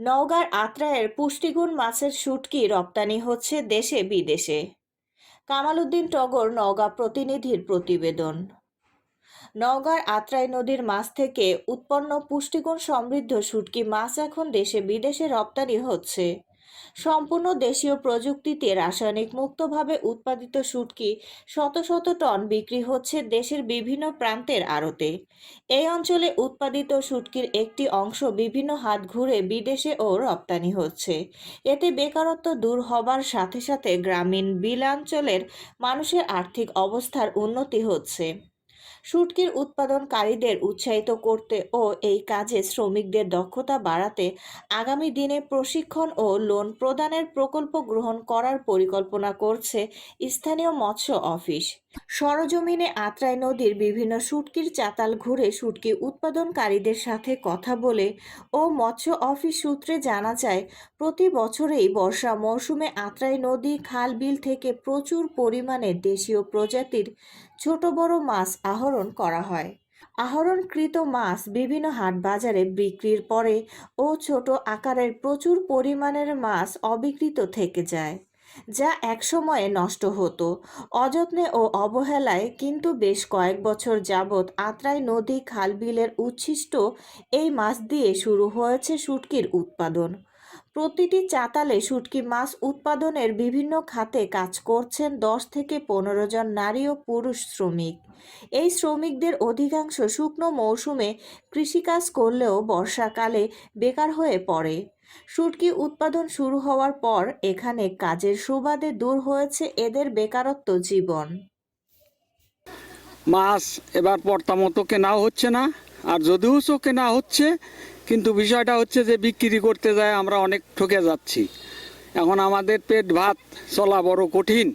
নওগাঁর আত্রায়ের পুষ্টিগুণ মাছের শুটকি রপ্তানি হচ্ছে দেশে বিদেশে। কামালুদ্দিন টগর, নওগাঁ প্রতিনিধির প্রতিবেদন। নওগাঁর আত্রাই নদীর মাছ থেকে উৎপন্ন পুষ্টিগুণ সমৃদ্ধ শুটকি মাছ এখন দেশে বিদেশে রপ্তানি হচ্ছে। সম্পূর্ণ দেশীয় প্রযুক্তিতে রাসায়নিক মুক্তভাবে উৎপাদিত শুটকি শত শত টন বিক্রি হচ্ছে দেশের বিভিন্ন প্রান্তের আড়তে। এই অঞ্চলে উৎপাদিত শুটকির একটি অংশ বিভিন্ন হাত ঘুরে বিদেশে ও রপ্তানি হচ্ছে। এতে বেকারত্ব দূর হবার সাথে সাথে গ্রামীণ বিলাঞ্চলের মানুষের আর্থিক অবস্থার উন্নতি হচ্ছে। শুটকির উৎপাদনকারীদের উৎসাহিত করতে ও এই কাজে শ্রমিকদের দক্ষতা বাড়াতে আগামী দিনে প্রশিক্ষণ ও লোন প্রদানের প্রকল্প গ্রহণ করার পরিকল্পনা করছে স্থানীয় মৎস্য অফিস। সরজমিনে আত্রাই নদীর বিভিন্ন শুটকির চাতাল ঘুরে শুটকি উৎপাদনকারীদের সাথে কথা বলে ও মৎস্য অফিস সূত্রে জানা যায়, প্রতি বছরেই বর্ষা মৌসুমে আত্রাই নদী, খাল, বিল থেকে প্রচুর পরিমাণে দেশীয় প্রজাতির ছোট বড় মাছ আহরণ করা হয়। আহরণকৃত মাছ বিভিন্ন হাট বাজারে বিক্রির পরে ও ছোট আকারের প্রচুর পরিমাণের মাছ অবিকৃত থেকে যায়। যা একসময়ে নষ্ট হতো। অযত্নে ও অবহেলায় কিন্তু বেশ কয়েক বছর যাবৎ আত্রাই নদী খালবিলের উচ্ছিষ্ট এই মাছ দিয়ে শুরু হয়েছে শুটকির উৎপাদন। প্রতিটি চাতালে শুটকি মাছ উৎপাদনের বিভিন্ন খাতে কাজ করছেন দশ থেকে পনেরো জন নারী ও পুরুষ শ্রমিক। এই শ্রমিকদের অধিকাংশ শুকনো মৌসুমে কৃষিকাজ করলেও বর্ষাকালে বেকার হয়ে পড়ে। শুটকি উৎপাদন শুরু হওয়ার পর এখানে কাজের সুবাদে দূর হয়েছে এদের বেকারত্ব জীবন। মাছ এবার পর্তা মতো কেনাও হচ্ছে না, আর যদিও কেনা হচ্ছে কিন্তু বিষয়টা হচ্ছে যে বিক্রি করতে যায় আমরা অনেক ঠকে যাচ্ছি। এখন আমাদের পেট ভাত চলা বড় কঠিন।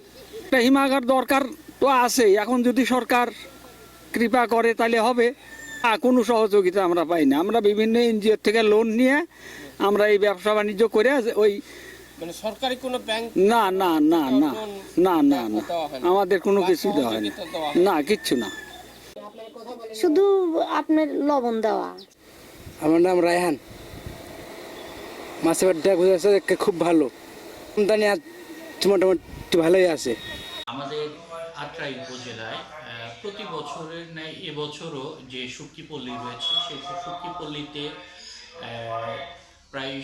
একটা হিমাগার দরকার তো আছেই। এখন যদি সরকার কৃপা করে তাহলে হবে। আর কোনো সহযোগিতা আমরা পাই না। আমরা বিভিন্ন এনজিও থেকে লোন নিয়ে আমরা এই ব্যবসা বাণিজ্য করে ওই মানে সরকারি কোনো ব্যাংক না না না না না না না। আমাদের কোনো কিছু দেওয়া হয় না না কিচ্ছু না। শুধু আপনার লবণ দেওয়া। আমার নাম রায়হান। মাছের বাড়িটা বুঝেছে খুব ভালো। আমদানি মোটামুটি ভালোই আছে। আমাদের আত্রাই উপজেলায় প্রতি বছরের ন্যায় এবছরও যে শুটকি পল্লী রয়েছে, সেই শুটকি পল্লীতে প্রায়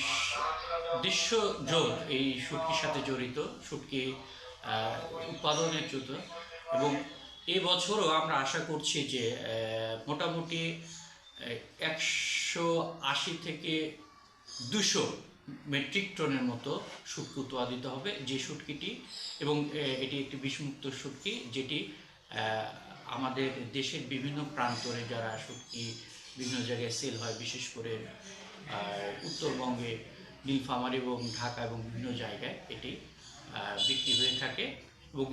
দৃশ্য জন এই শুটকির সাথে জড়িত শুটকি উৎপাদনের জন্য। এবং এবছরও আমরা আশা করছি যে মোটামুটি একশো আশি থেকে দুশো মেট্রিক টনের মতো শুটকি উৎপাদিত হবে যে শুটকিটি এবং এটি একটি বিষমুক্ত শুটকি যেটি আমাদের দেশের বিভিন্ন প্রান্তরে যারা শুটকি বিভিন্ন জায়গায় সেল হয়, বিশেষ করে উত্তরবঙ্গে, নীলফামারী এবং ঢাকা এবং বিভিন্ন জায়গায় এটি বিক্রি হয়ে থাকে। এবং